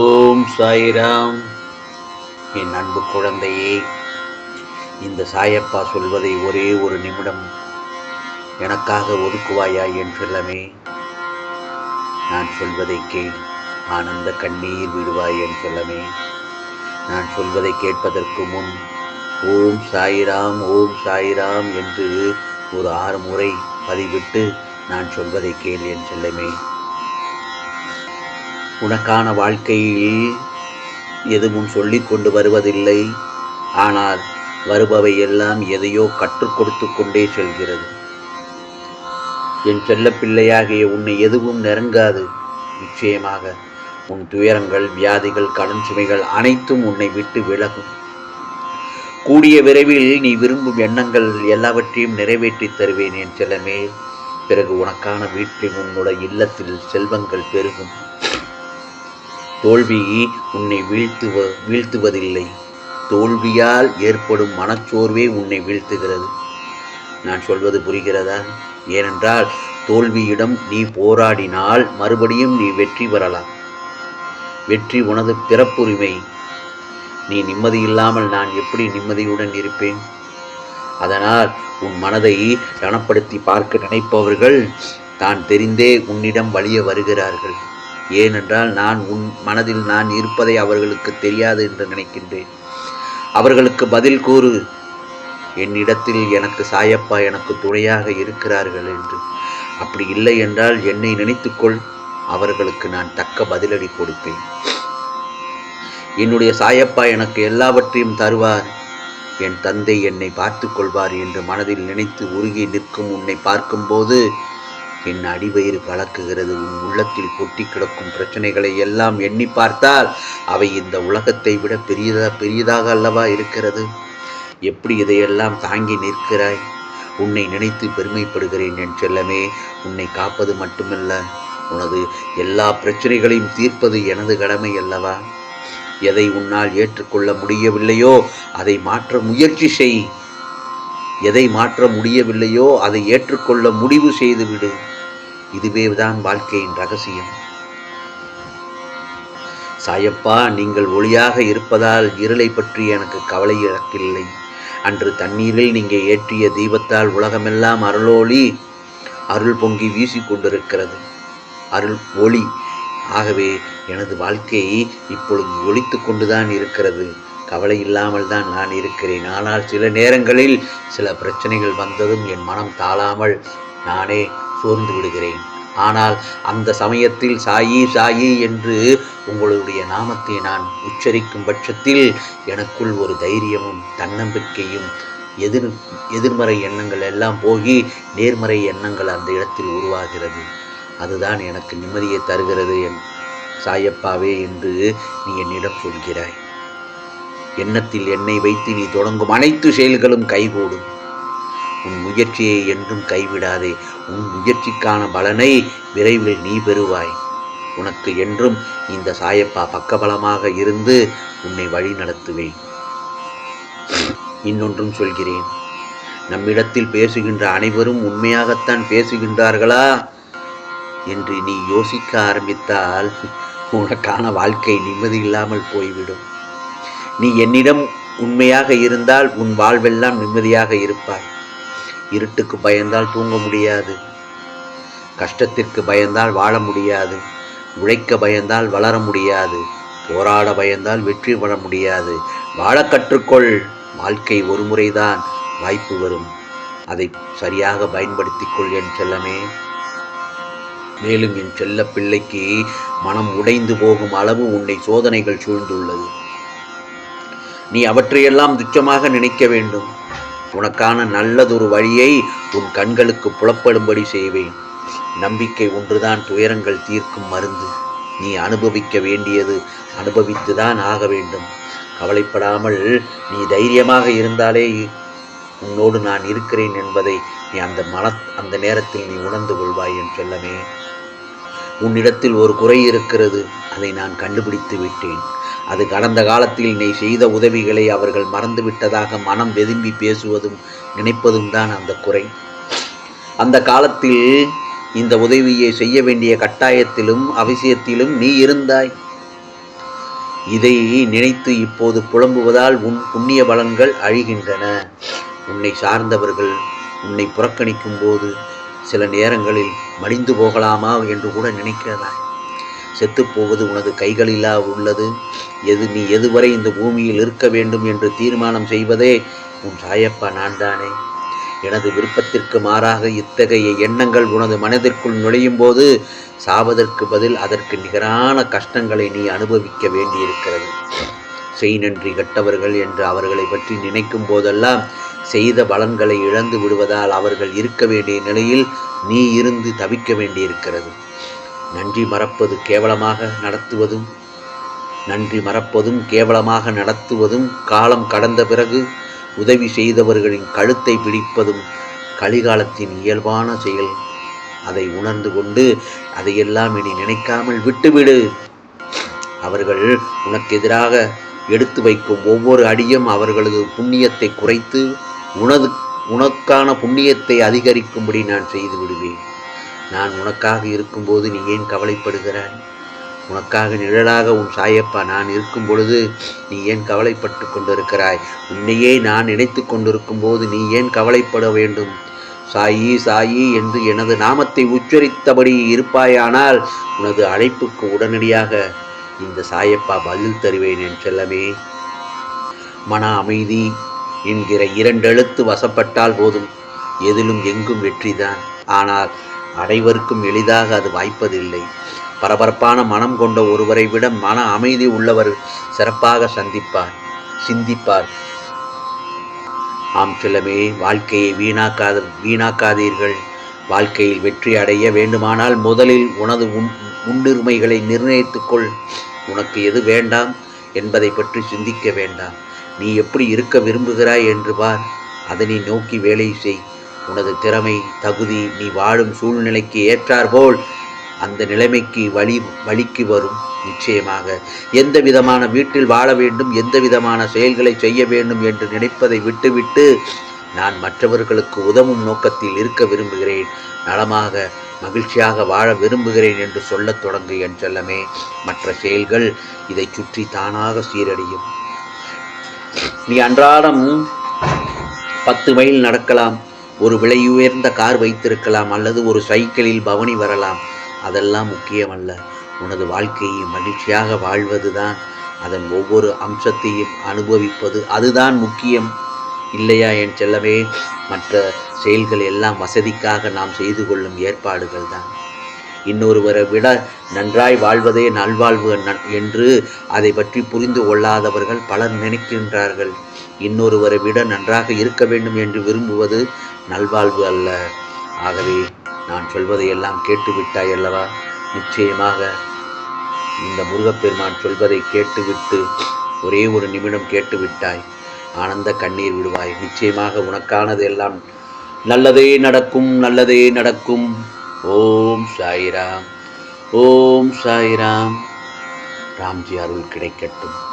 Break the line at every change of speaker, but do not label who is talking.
ஓம் சாய்ராம். என் அன்பு குழந்தையே இந்த சாயப்பா சொல்வதை ஒரே ஒரு நிமிடம் எனக்காக ஒதுக்குவாயா என் செல்லமே? நான் சொல்வதை கேள் ஆனந்த கண்ணீர் விடுவாய் என் செல்லமே. நான் சொல்வதை கேட்பதற்கு முன் ஓம் சாய்ராம் ஓம் சாய்ராம் என்று ஒரு ஆறு முறை பதிவிட்டு நான் சொல்வதை கேள் என் செல்லமே. உனக்கான வாழ்க்கையில் எதுவும் சொல்லிக் கொண்டு வருவதில்லை. ஆனால் வருபவை எல்லாம் எதையோ கற்றுக் கொடுத்து கொண்டே செல்கிறது. என் செல்ல பிள்ளையாகிய உன்னை எதுவும் நெருங்காது. நிச்சயமாக உன் துயரங்கள் வியாதிகள் கடன் சுமைகள் அனைத்தும் உன்னை விட்டு விலகும். கூடிய விரைவில் நீ விரும்பும் எண்ணங்கள் எல்லாவற்றையும் நிறைவேற்றி தருவேன் என் செல்லமே. பிறகு உனக்கான வீட்டில் உன்னுடைய இல்லத்தில் செல்வங்கள் பெருகும். தோல்வி உன்னை வீழ்த்துவ வீழ்த்துவதில்லை. தோல்வியால் ஏற்படும் மனச்சோர்வே உன்னை வீழ்த்துகிறது. நான் சொல்வது புரிகிறதா? ஏனென்றால் தோல்வியிடம் நீ போராடினால் மறுபடியும் நீ வெற்றி பெறலாம். வெற்றி உனது பிறப்புரிமை. நீ நிம்மதி இல்லாமல் நான் எப்படி நிம்மதியுடன் இருப்பேன்? அதனால் உன் மனதை கனப்படுத்தி பார்க்க நினைப்பவர்கள் தான் தெரிந்தே உன்னிடம் வழிய வருகிறார்கள். ஏனென்றால் நான் உன் மனதில் நான் இருப்பதை அவர்களுக்கு தெரியாது என்று நினைக்கின்றேன். அவர்களுக்கு பதில் கூறு என்னிடத்தில் எனக்கு சாயப்பா எனக்கு துணையாக இருக்கிறார்கள் என்று. அப்படி இல்லை என்றால் என்னை நினைத்துக்கொள் அவர்களுக்கு நான் தக்க பதிலடி கொடுப்பேன். என்னுடைய சாயப்பா எனக்கு எல்லாவற்றையும் தருவார். என் தந்தை என்னை பார்த்து கொள்வார் என்று மனதில் நினைத்து உருகி நிற்கும் உன்னை பார்க்கும்போது என் அடிவயிறு கலக்குகிறது. உன் உள்ளத்தில் கொட்டி கிடக்கும் பிரச்சனைகளை எல்லாம் எண்ணி பார்த்தால் அவை இந்த உலகத்தை விட பெரியதா பெரியதாக அல்லவா இருக்கிறது? எப்படி இதையெல்லாம் தாங்கி நிற்கிறாய்? உன்னை நினைத்து பெருமைப்படுகிறேன் என் செல்லமே. உன்னை காப்பது மட்டுமல்ல உனது எல்லா பிரச்சனைகளையும் தீர்ப்பது எனது கடமை அல்லவா? எதை உன்னால் ஏற்றுக்கொள்ள முடியவில்லையோ அதை மாற்ற முயற்சி செய். எதை மாற்ற முடியவில்லையோ அதை ஏற்றுக்கொள்ள முடிவு செய்துவிடு. இதுவே தான் வாழ்க்கையின் ரகசியம். சாயப்பா நீங்கள் ஒளியாக இருப்பதால் இருளை பற்றி எனக்கு கவலை இழக்கில்லை அன்று தண்ணீரில் நீங்கள் ஏற்றிய தீபத்தால் உலகமெல்லாம் அருளோளி அருள் பொங்கி வீசிக் கொண்டிருக்கிறது. அருள் ஒளி. ஆகவே எனது வாழ்க்கை இப்பொழுது ஒழித்து கொண்டுதான் இருக்கிறது. கவலை இல்லாமல் தான் நான் இருக்கிறேன். ஆனால் சில நேரங்களில் சில பிரச்சனைகள் வந்ததும் என் மனம் தாழாமல் நானே சோர்ந்து விடுகிறேன். ஆனால் அந்த சமயத்தில் சாயி சாயி என்று உங்களுடைய நாமத்தை நான் உச்சரிக்கும் பட்சத்தில் எனக்குள் ஒரு தைரியமும் தன்னம்பிக்கையும் எதிர் எதிர்மறை எண்ணங்கள் எல்லாம் போகி நேர்மறை எண்ணங்கள் அந்த இடத்தில் உருவாகிறது. அதுதான் எனக்கு நிம்மதியை தருகிறது என் சாயப்பாவே என்று நீ என்னிடம் சொல்கிறாய். எண்ணத்தில் என்னை வைத்து நீ தொடங்கும் அனைத்து செயல்களும் கைகூடும். உன் முயற்சியை என்றும் கைவிடாதே. உன் முயற்சிக்கான பலனை விரைவில் நீ பெறுவாய். உனக்கு என்றும் இந்த சாயப்பா பக்கபலமாக இருந்து உன்னை வழி நடத்துவேன் இன்னொன்றும் சொல்கிறேன். நம்மிடத்தில் பேசுகின்ற அனைவரும் உண்மையாகத்தான் பேசுகின்றார்களா? என்று நீ யோசிக்க ஆரம்பித்தால் உனக்கான வாழ்க்கை நிம்மதி இல்லாமல் போய்விடும். நீ என்னிடம் உண்மையாக இருந்தால் உன் வாழ்வெல்லாம் நிம்மதியாக இருப்பாய். இருட்டுக்கு பயந்தால் தூங்க முடியாது. கஷ்டத்திற்கு பயந்தால் வாழ முடியாது. உழைக்க பயந்தால் வளர முடியாது. போராட பயந்தால் வெற்றி பெற முடியாது. வாழ கற்றுக்கொள். வாழ்க்கை ஒரு முறைதான் வாய்ப்பு வரும். அதை சரியாக பயன்படுத்திக் கொள் என் செல்லமே. மேலும் என் செல்ல பிள்ளைக்கு மனம் உடைந்து போகும் அளவு உன்னை சோதனைகள் சூழ்ந்துள்ளது. நீ அவற்றையெல்லாம் துச்சமாக நினைக்க வேண்டும். உனக்கான நல்லதொரு வழியை உன் கண்களுக்கு புலப்படும்படி செய்வேன். நம்பிக்கை ஒன்றுதான் துயரங்கள் தீர்க்கும் மருந்து. நீ அனுபவிக்க வேண்டியது அனுபவித்துதான் ஆக வேண்டும். கவலைப்படாமல் நீ தைரியமாக இருந்தாலே உன்னோடு நான் இருக்கிறேன் என்பதை நீ அந்த மன அந்த நேரத்தில் நீ உணர்ந்து கொள்வாய் என் செல்லமே. உன்னிடத்தில் ஒரு குறை இருக்கிறது. அதை நான் கண்டுபிடித்து விட்டேன். அது கடந்த காலத்தில் நீ செய்த உதவிகளை அவர்கள் மறந்துவிட்டதாக மனம் வெதும்பி பேசுவதும் நினைப்பதும் தான் அந்த குறை. அந்த காலத்தில் இந்த உதவியை செய்ய வேண்டிய கட்டாயத்திலும் அவசியத்திலும் நீ இருந்தாய். இதை நினைத்து இப்போது புலம்புவதால் உன் புண்ணிய பலன்கள் அழிகின்றன. உன்னை சார்ந்தவர்கள் உன்னை புறக்கணிக்கும் போது சில நேரங்களில் மடிந்து போகலாமா என்று கூட நினைக்கிறதாய் செத்துப்போவது உனது கைகளிலா உள்ளது? எது நீ எதுவரை இந்த பூமியில் இருக்க வேண்டும் என்று தீர்மானம் செய்வதே உன் சாயப்பா நான் தானே எனது விருப்பத்திற்கு மாறாக இத்தகைய எண்ணங்கள் உனது மனதிற்குள் நுழையும் போது சாவதற்கு பதில் அதற்கு நிகரான கஷ்டங்களை நீ அனுபவிக்க வேண்டியிருக்கிறது. செய் நன்றி கட்டவர்கள் என்று அவர்களை பற்றி நினைக்கும் போதெல்லாம் செய்த பலன்களை இழந்து விடுவதால் அவர்கள் இருக்க வேண்டிய நிலையில் நீ இருந்து தவிக்க வேண்டியிருக்கிறது. நன்றி மறப்பது கேவலமாக நடத்துவதும் நன்றி மறப்பதும் கேவலமாக நடத்துவதும் காலம் கடந்த பிறகு உதவி செய்தவர்களின் கழுத்தை பிடிப்பதும் கலிகாலத்தின் இயல்பான செயல். அதை உணர்ந்து கொண்டு அதையெல்லாம் இனி நினைக்காமல் விட்டுவிடு. அவர்கள் உனக்கு எதிராக எடுத்து வைக்கும் ஒவ்வொரு அடியும் அவர்களது புண்ணியத்தை குறைத்து உனது உனக்கான புண்ணியத்தை அதிகரிக்கும்படி நான் செய்து விடுவேன். நான் உனக்காக இருக்கும்போது நீ ஏன் கவலைப்படுகிறாய்? உனக்காக நிழலாக உன் சாயப்பா நான் இருக்கும் பொழுது நீ ஏன் கவலைப்பட்டு கொண்டிருக்கிறாய்? உன்னையே நான் நினைத்து கொண்டிருக்கும் போது நீ ஏன் கவலைப்பட வேண்டும்? சாயி சாயி என்று எனது நாமத்தை உச்சரித்தபடி இருப்பாயானால் உனது அழைப்புக்கு உடனடியாக இந்த சாயப்பா பதில் தருவேன் என் செல்லமே. மன அமைதி என்கிற இரண்டெழுத்து வசப்பட்டால் போதும். எதிலும் எங்கும் வெற்றிதான். ஆனால் அனைவருக்கும் எளிதாக அது வாய்ப்பதில்லை. பரபரப்பான மனம் கொண்ட ஒருவரை விட மன அமைதி உள்ளவர் சிறப்பாக சந்திப்பார் சிந்திப்பார். ஆம் செல்லமே வாழ்க்கையை வீணாக்காத வீணாக்காதீர்கள். வாழ்க்கையில் வெற்றி அடைய வேண்டுமானால் முதலில் உனது உன் முன்னுரிமைகளை நிர்ணயித்துக்கொள். உனக்கு எது வேண்டாம் என்பதை பற்றி சிந்திக்க வேண்டாம். நீ எப்படி இருக்க விரும்புகிறாய் என்று பார். அதனை நோக்கி வேலை செய். உனது திறமை தகுதி நீ வாழும் சூழ்நிலைக்கு ஏற்றாற்போல் அந்த நிலைமைக்கு வழி வழிக்கு வரும். நிச்சயமாக எந்த விதமான வீட்டில் வாழ வேண்டும் எந்த விதமான செயல்களை செய்ய வேண்டும் என்று நினைப்பதை விட்டுவிட்டு நான் மற்றவர்களுக்கு உதவும் நோக்கத்தில் இருக்க விரும்புகிறேன். நலமாக மகிழ்ச்சியாக வாழ விரும்புகிறேன் என்று சொல்லத் தொடங்கு என் செல்லமே. மற்ற செயல்கள் இதை சுற்றி தானாக சீரடியும். நீ அன்றாடம் பத்து மைல் நடக்கலாம். ஒரு விலையுயர்ந்த கார் வைத்திருக்கலாம் அல்லது ஒரு சைக்கிளில் பவனி வரலாம். அதெல்லாம் முக்கியமல்ல. உனது வாழ்க்கையை மகிழ்ச்சியாக வாழ்வதுதான். அதன் ஒவ்வொரு அம்சத்தையும் அனுபவிப்பது அதுதான் முக்கியம். இல்லையா என் செல்லவே மற்ற செயல்கள் எல்லாம் வசதிக்காக நாம் செய்து கொள்ளும் ஏற்பாடுகள் தான். இன்னொருவரை விட நன்றாய் வாழ்வதே நல்வாழ்வு நன்- என்று அதை பற்றி புரிந்து கொள்ளாதவர்கள் பலர் நினைக்கின்றார்கள். இன்னொருவரை விட நன்றாக இருக்க வேண்டும் என்று விரும்புவது நல்வாழ்வு அல்ல. ஆகவே நான் சொல்வதை எல்லாம் கேட்டுவிட்டாய் அல்லவா? நிச்சயமாக இந்த முருகப்பெருமான் சொல்வதை கேட்டுவிட்டு ஒரே ஒரு நிமிடம் கேட்டுவிட்டாய். ஆனந்த கண்ணீர் விடுவாய். நிச்சயமாக உனக்கானது எல்லாம் நல்லதே நடக்கும் நல்லதே நடக்கும். ஓம் சாய்ராம். ஓம் சாய்ராம். ராம்ஜி அருள் கிடைக்கட்டும்.